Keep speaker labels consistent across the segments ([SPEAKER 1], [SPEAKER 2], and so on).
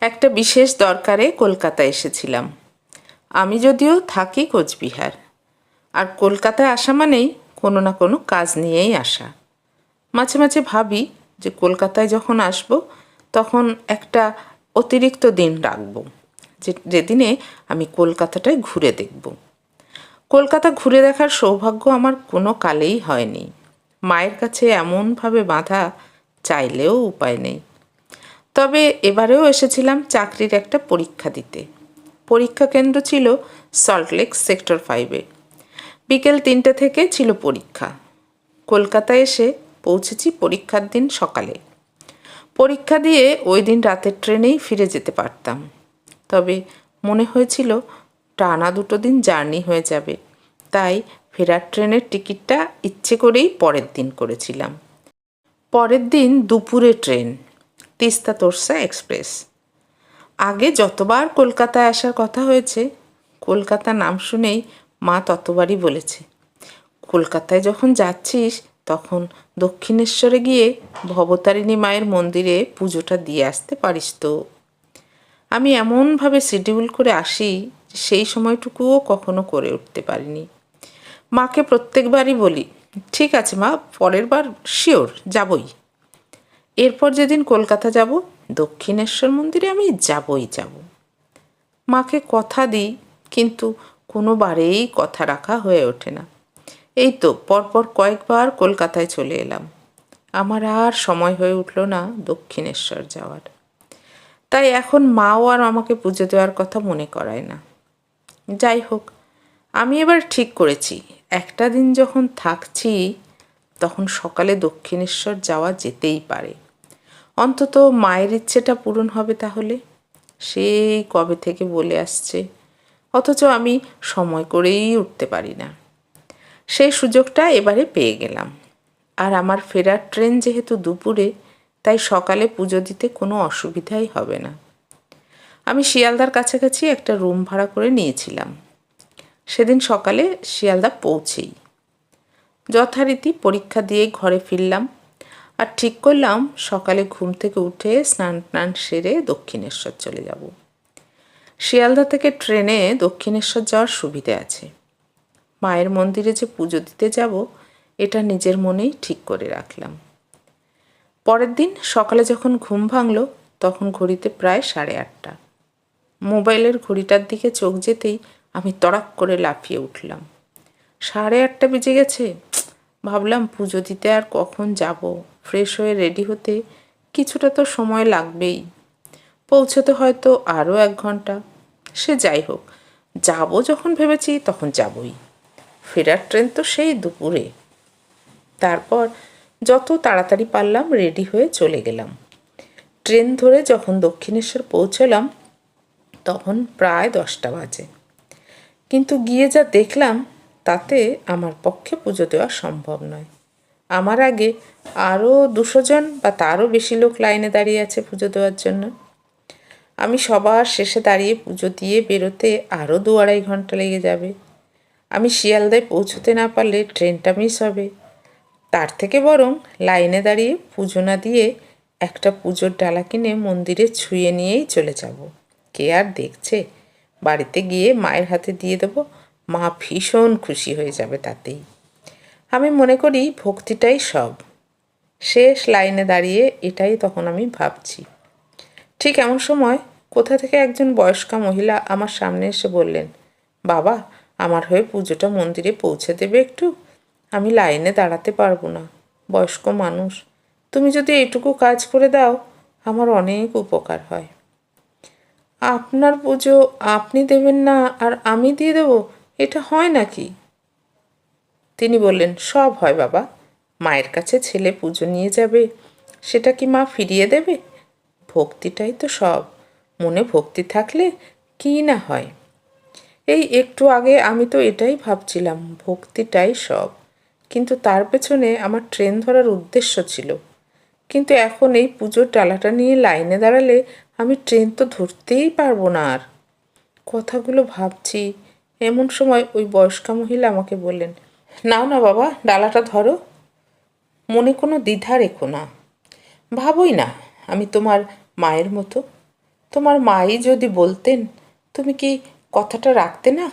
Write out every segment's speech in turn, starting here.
[SPEAKER 1] একটা বিশেষ দরকারে কলকাতা এসেছিলাম। আমি যদিও থাকি কোচবিহার। আর কলকাতায় আসা মানেই কোনো না কোনো কাজ নিয়েই আসা। মাঝে মাঝে ভাবি যে কলকাতায় যখন আসব, তখন একটা অতিরিক্ত দিন রাখব। যে, যেদিনে আমি কলকাতাটায় ঘুরে দেখব। কলকাতা ঘুরে দেখার সৌভাগ্য আমার কোনো কালেই হয়নি। মায়ের কাছে এমনভাবে বাঁধা চাইলেও উপায় নেই। তবে এবারেও এসেছিলাম চাকরির একটা পরীক্ষা দিতে। পরীক্ষা কেন্দ্র ছিল সল্টলেক সেক্টর ফাইভে বিকেল তিনটে থেকে ছিল পরীক্ষা। কলকাতায় এসে পৌঁছেছি পরীক্ষার দিন সকালে। পরীক্ষা দিয়ে ওই দিন রাতের ট্রেনেই ফিরে যেতে পারতাম। তবে মনে হয়েছিল টানা দুটো দিন জার্নি হয়ে যাবে। তাই ফেরার ট্রেনের টিকিটটা ইচ্ছে করেই পরের দিন করেছিলাম। পরের দিন দুপুরে ট্রেন। তিস্তা তোরসা এক্সপ্রেস। আগে যতবার কলকাতায় আসার কথা হয়েছে কলকাতা নাম শুনেই মা ততবারই বলেছে। কলকাতায় যখন যাচ্ছিস, তখন দক্ষিণেশ্বরে গিয়ে ভবতারিণী মায়ের মন্দিরে পুজোটা দিয়ে আসতে পারিস তো। আমি এমনভাবে শিডিউল করে আসি সেই সময়টুকুও কখনো করে উঠতে পারিনি। মাকে প্রত্যেকবারই বলি, ঠিক আছে মা, পরের বার শিওর, যাবই। এরপর যেদিন কলকাতা যাব, দক্ষিণেশ্বর মন্দিরে আমি যাবই যাব। মাকে কথা দিই, কিন্তু কোনোবারেই কথা রাখা হয়ে ওঠে না। এই তো পরপর কয়েকবার কলকাতায় চলে এলাম। আমার আর সময় হয়ে উঠল না দক্ষিণেশ্বর যাওয়ার। তাই এখন মাও আর আমাকে পুজো দেওয়ার কথা মনে করায় না। যাই হোক, আমি এবার ঠিক করেছি। একটা দিন যখন থাকছি, তখন সকালে দক্ষিণেশ্বর যাওয়া যেতেই পারে। অন্তত মায়ের ইচ্ছেটা পূরণ হবে তাহলে? সেই কবে থেকে বলে আসছে? অথচ আমি সময় করেই উঠতে পারি না। সেই সুযোগটা এবারে পেয়ে গেলাম। আর আমার ফেরার ট্রেন যেহেতু দুপুরে, তাই সকালে পুজো দিতে কোনো অসুবিধাই হবে না। আমি শিয়ালদার কাছাকাছি একটা রুম ভাড়া করে নিয়েছিলাম। সেদিন সকালে শিয়ালদা পৌঁছেই। যথারীতি পরীক্ষা দিয়ে ঘরে ফিরলাম। আর ঠিক করলাম, সকালে ঘুম থেকে উঠে স্নান টান সেরে দক্ষিণেশ্বর চলে যাব। শিয়ালদা থেকে ট্রেনে দক্ষিণেশ্বর যাওয়ার সুবিধে আছে। মায়ের মন্দিরে যে পুজো দিতে যাব, এটা নিজের মনেই ঠিক করে রাখলাম। পরের দিন সকালে যখন ঘুম ভাঙল, তখন ঘড়িতে প্রায় সাড়ে আটটা। মোবাইলের ঘড়িটার দিকে চোখ যেতেই আমি তড়াক করে লাফিয়ে উঠলাম। সাড়ে আটটা বেজে গেছে, ভাবলাম পুজো দিতে আর কখন যাব? ফ্রেশ হয়ে রেডি হতে কিছুটা তো সময় লাগবেই। পৌঁছতে হয়তো আরও এক ঘণ্টা। সে যাই হোক, যাব যখন ভেবেছি তখন যাবই। ফেরার ট্রেন তো সেই দুপুরে। তারপর যত তাড়াতাড়ি পারলাম রেডি হয়ে চলে গেলাম। ট্রেন ধরে যখন দক্ষিণেশ্বর পৌঁছলাম, তখন প্রায় দশটা বাজে। কিন্তু গিয়ে যা দেখলাম, তাতে আমার পক্ষে পুজো দেওয়া সম্ভব নয়। আমার আগে আরও দুশো জন বা তারও বেশি লোক লাইনে দাঁড়িয়ে আছে পুজো দেওয়ার জন্য। আমি সবার শেষে দাঁড়িয়ে পুজো দিয়ে বেরোতে আরও দু আড়াই ঘণ্টা লেগে যাবে। আমি শিয়ালদায় পৌঁছতে না পারলে ট্রেনটা মিস হবে। তার থেকে বরং লাইনে দাঁড়িয়ে পুজো না দিয়ে একটা পুজোর ডালা কিনে মন্দিরে ছুঁয়ে নিয়েই চলে যাব। কে আর দেখছে? বাড়িতে গিয়ে মায়ের হাতে দিয়ে দেবো। মা ভীষণ খুশি হয়ে যাবে তাতেই। আমি মনে করি ভক্তিটাই সব। শেষ লাইনে দাঁড়িয়ে এটাই তখন আমি ভাবছি। ঠিক এমন সময় কোথা থেকে একজন বয়স্কা মহিলা আমার সামনে এসে বললেন, বাবা, আমার হয়ে পুজোটা মন্দিরে পৌঁছে দেবে একটু? আমি লাইনে দাঁড়াতে পারব না, বয়স্ক মানুষ। তুমি যদি এইটুকু কাজ করে দাও, আমার অনেক উপকার হয়। আপনার পুজো আপনি দেবেন না আর আমি দিয়ে দেব? এটা হয় নাকি? তিনি বললেন, সব হয় বাবা। মায়ের কাছে ছেলে পুজো নিয়ে যাবে, সেটা কি মা ফিরিয়ে দেবে? ভক্তিটাই তো সব। মনে ভক্তি থাকলে কি না হয়? এই একটু আগে আমি তো এটাই ভাবছিলাম, ভক্তিটাই সব। কিন্তু তার পেছনে আমার ট্রেন ধরার উদ্দেশ্য ছিল। কিন্তু এখন এই পুজোর টালাটা নিয়ে লাইনে দাঁড়ালে আমি ট্রেন তো ধরতেই পারব না আর। কথাগুলো ভাবছি। এমন সময় ওই বয়স্কা মহিলা আমাকে বললেন নাও না বাবা, ডালাটা ধরো। মনে কোনো দ্বিধা রেখো না। ভাবোই না, আমি তোমার মায়ের মতো। তোমার মাই যদি বলতেন, তুমি কি কথাটা রাখতে না?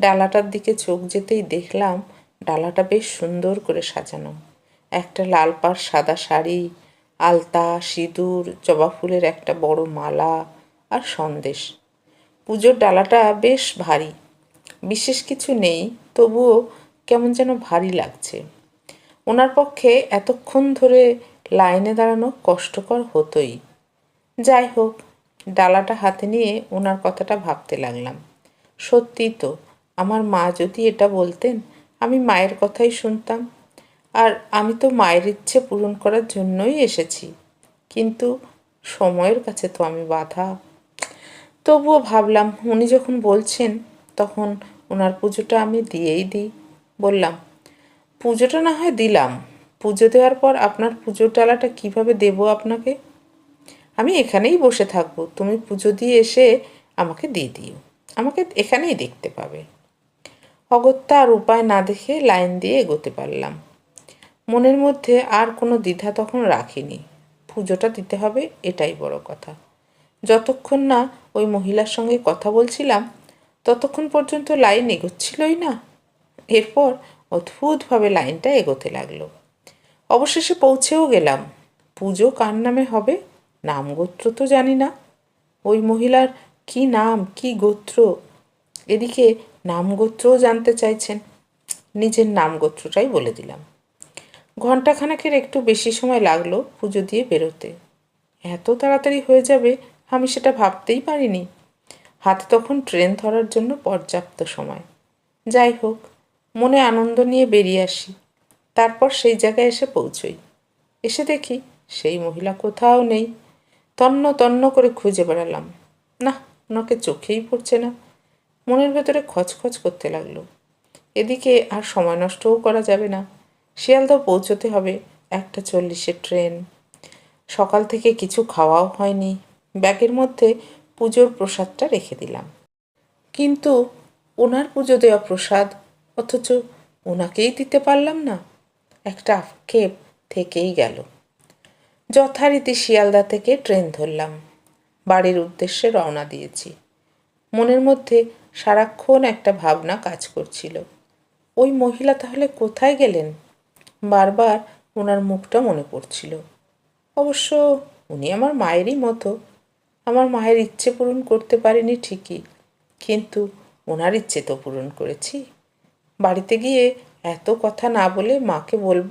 [SPEAKER 1] ডালাটার দিকে চোখ যেতেই দেখলাম, ডালাটা বেশ সুন্দর করে সাজানো। একটা লাল পাড় সাদা শাড়ি, আলতা, সিঁদুর, জবা ফুলের একটা বড় মালা আর সন্দেশ। পুজোর ডালাটা বেশ ভারী। বিশেষ কিছু নেই, তবুও কেমন যেন ভারী লাগছে। ওনার পক্ষে এতক্ষণ ধরে লাইনে দাঁড়ানো কষ্টকর হতোই। যাই হোক, ডালাটা হাতে নিয়ে ওনার কথাটা ভাবতে লাগলাম। সত্যি তো, আমার মা যদি এটা বলতেন, আমি মায়ের কথাই শুনতাম। আর আমি তো মায়ের ইচ্ছে পূরণ করার জন্যই এসেছি। কিন্তু সময়ের কাছে তো আমি বাধা। তবুও ভাবলাম, উনি যখন বলছেন তখন ওনার পুজোটা আমি দিয়েই দিই। বললাম, পুজোটা না হয় দিলাম। পুজো দেওয়ার পর আপনার পুজোর ডালাটা কীভাবে দেবো আপনাকে? আমি এখানেই বসে থাকব। তুমি পুজো দিয়ে এসে আমাকে দিয়ে দিও। আমাকে এখানেই দেখতে পাবে। অগত্যা আর উপায় না দেখে লাইন দিয়ে এগোতে পারলাম। মনের মধ্যে আর কোনো দ্বিধা তখন রাখিনি। পুজোটা দিতে হবে, এটাই বড় কথা। যতক্ষণ না ওই মহিলার সঙ্গে কথা বলছিলাম ততক্ষণ পর্যন্ত লাইন এগোচ্ছিলই না। এরপর অদ্ভুতভাবে লাইনটা এগোতে লাগল। অবশেষে পৌঁছেও গেলাম। পুজো কার নামে হবে নাম গোত্র তো জানি না। ওই মহিলার কি নাম, কি গোত্র? এদিকে নাম গোত্রও জানতে চাইছেন। নিজের নাম গোত্রটাই বলে দিলাম। ঘণ্টাখানেকের একটু বেশি সময় লাগল পুজো দিয়ে বেরোতে। এত তাড়াতাড়ি হয়ে যাবে, আমি সেটা ভাবতেই পারিনি। হাতে তখন ট্রেন ধরার জন্য পর্যাপ্ত সময়। যাই হোক, মনে আনন্দ নিয়ে বেরিয়ে আসি। তারপর সেই জায়গায় এসে পৌঁছই। এসে দেখি সেই মহিলা কোথাও নেই। তন্ন তন্ন করে খুঁজে বেড়ালাম। না, ওনাকে চোখেই পড়ছে না। মনের ভেতরে খচখচ করতে লাগল। এদিকে আর সময় নষ্টও করা যাবে না। শিয়ালদা পৌঁছতে হবে একটা চল্লিশের ট্রেন। সকাল থেকে কিছু খাওয়াও হয়নি। ব্যাগের মধ্যে পুজোর প্রসাদটা রেখে দিলাম। কিন্তু ওনার পুজো দেওয়া প্রসাদ অথচ ওনাকেই দিতে পারলাম না। একটা আক্ষেপ থেকেই গেল। যথারীতি শিয়ালদা থেকে ট্রেন ধরলাম। বাড়ির উদ্দেশ্যে রওনা দিয়েছি। মনের মধ্যে সারাক্ষণ একটা ভাবনা কাজ করছিল। ওই মহিলা তাহলে কোথায় গেলেন? বারবার ওনার মুখটা মনে পড়ছিল। অবশ্য উনি আমার মায়েরই মতো। আমার মায়ের ইচ্ছে পূরণ করতে পারিনি ঠিকই, কিন্তু ওনার ইচ্ছে তো পূরণ করেছি। বাড়িতে গিয়ে এত কথা না বলে মাকে বলব,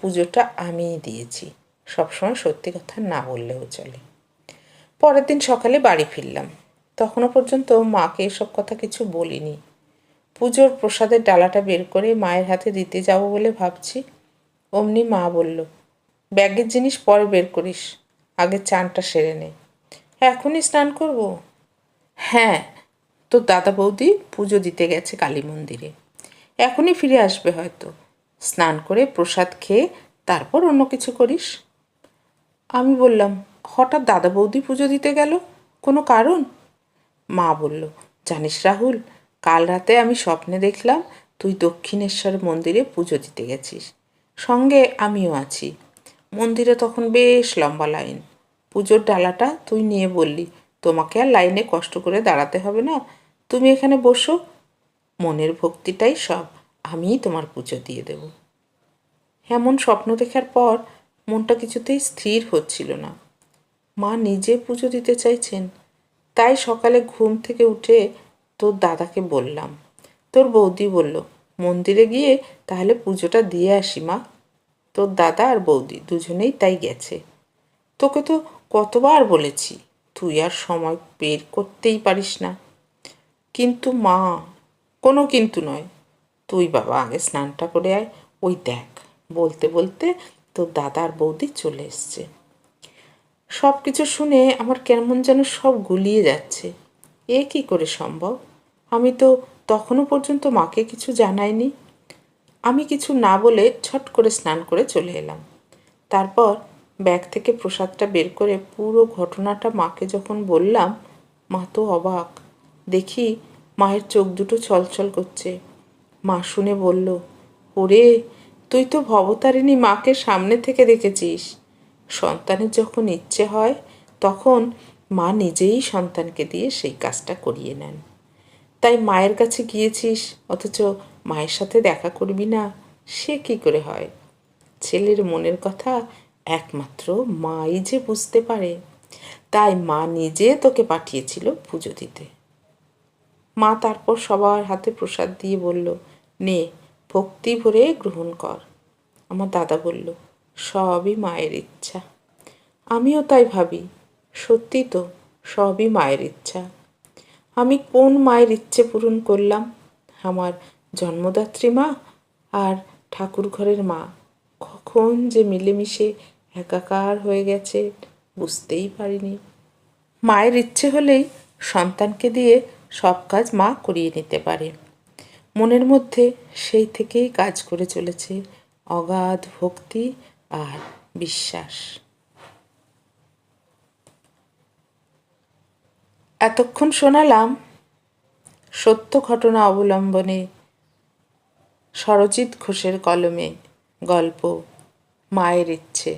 [SPEAKER 1] পুজোটা আমিই দিয়েছি। সবসময় সত্যি কথা না বললেও চলে। পরের দিন সকালে বাড়ি ফিরলাম। তখনও পর্যন্ত মাকে এসব কথা কিছু বলিনি। পুজোর প্রসাদের ডালাটা বের করে মায়ের হাতে দিতে যাব বলে ভাবছি। অমনি মা বলল, ব্যাগের জিনিস পরে বের করিস, আগে চানটা সেরে নে। এখনই স্নান করব? হ্যাঁ তোর দাদা বৌদি পুজো দিতে গেছে কালী মন্দিরে। এখনই ফিরে আসবে হয়তো। স্নান করে প্রসাদ খেয়ে তারপর অন্য কিছু করিস। আমি বললাম, হঠাৎ দাদা বৌদি পুজো দিতে গেল? কোনো কারণ? মা বলল, জানিস রাহুল, কাল রাতে আমি স্বপ্নে দেখলাম তুই দক্ষিণেশ্বর মন্দিরে পুজো দিতে গেছিস। সঙ্গে আমিও আছি। মন্দিরে তখন বেশ লম্বা লাইন। পুজোর ডালাটা তুই নিয়ে বললি। তোমাকে আর লাইনে কষ্ট করে দাঁড়াতে হবে না। তুমি এখানে বসো। মনের ভক্তিটাই সব। আমিই তোমার পুজো দিয়ে দেব। এমন স্বপ্ন দেখার পর মনটা কিছুতেই স্থির হচ্ছিল না। মা নিজে পুজো দিতে চাইছেন। তাই সকালে ঘুম থেকে উঠে তোর দাদাকে বললাম। তোর বৌদি বলল, মন্দিরে গিয়ে তাহলে পুজোটা দিয়ে আসি মা। তোর দাদা আর বৌদি দুজনেই তাই গেছে। তোকে তো কতবার বলেছি, তুই আর সময় বের করতেই পারিস না। কিন্তু মা, কোনো কিন্তু নয়। তুই বাবা, আগে স্নানটা করে আয়, ওই দেখ, বলতে বলতে তোর দাদার বৌদি চলে এসছে। সব কিছু শুনে আমার কেমন যেন সব গুলিয়ে যাচ্ছে। এ কি করে সম্ভব? আমি তো তখনও পর্যন্ত মাকে কিছু জানাইনি। আমি কিছু না বলে ছট করে স্নান করে চলে এলাম। তারপর ব্যাগ থেকে প্রসাদটা বের করে পুরো ঘটনাটা মাকে যখন বললাম, মা তো অবাক। দেখি মায়ের চোখ দুটো ছলছল করছে। মা শুনে বলল, ওরে, তুই তো ভবতারিণী মাকে সামনে থেকে দেখেছিস। সন্তানের যখন ইচ্ছে হয়, তখন মা নিজেই সন্তানকে দিয়ে সেই কাজটা করিয়ে নেন। তাই মায়ের কাছে গিয়েছিস, অথচ মায়ের সাথে দেখা করবি না, সে কি করে হয়? ছেলের মনের কথা একমাত্র মাই যে বুঝতে পারে। তাই মা নিজে তোকে পাঠিয়েছিল পুজো দিতে। মা তারপর সবার হাতে প্রসাদ দিয়ে বলল, নে, ভক্তি ভরে গ্রহণ কর। আমার দাদা বলল, সবই মায়ের ইচ্ছা। আমিও তাই ভাবি। সত্যি তো, সবই মায়ের ইচ্ছা। আমি কোন মায়ের ইচ্ছে পূরণ করলাম? আমার জন্মদাত্রী মা আর ঠাকুর ঘরের মা। কখন যে মিলেমিশে একাকার হয়ে গেছে, বুঝতেই পারিনি। মায়ের ইচ্ছে হলেই সন্তানকে দিয়ে সব কাজ মা করিয়ে নিতে পারে। মনের মধ্যে সেই থেকেই কাজ করে চলেছে অগাধ ভক্তি আর বিশ্বাস। এতক্ষণ শোনালাম সত্য ঘটনা অবলম্বনে সরজিৎ ঘোষের কলমে গল্প, মায়ের ইচ্ছে।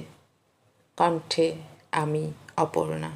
[SPEAKER 1] কণ্ঠে আমি অপর্ণা।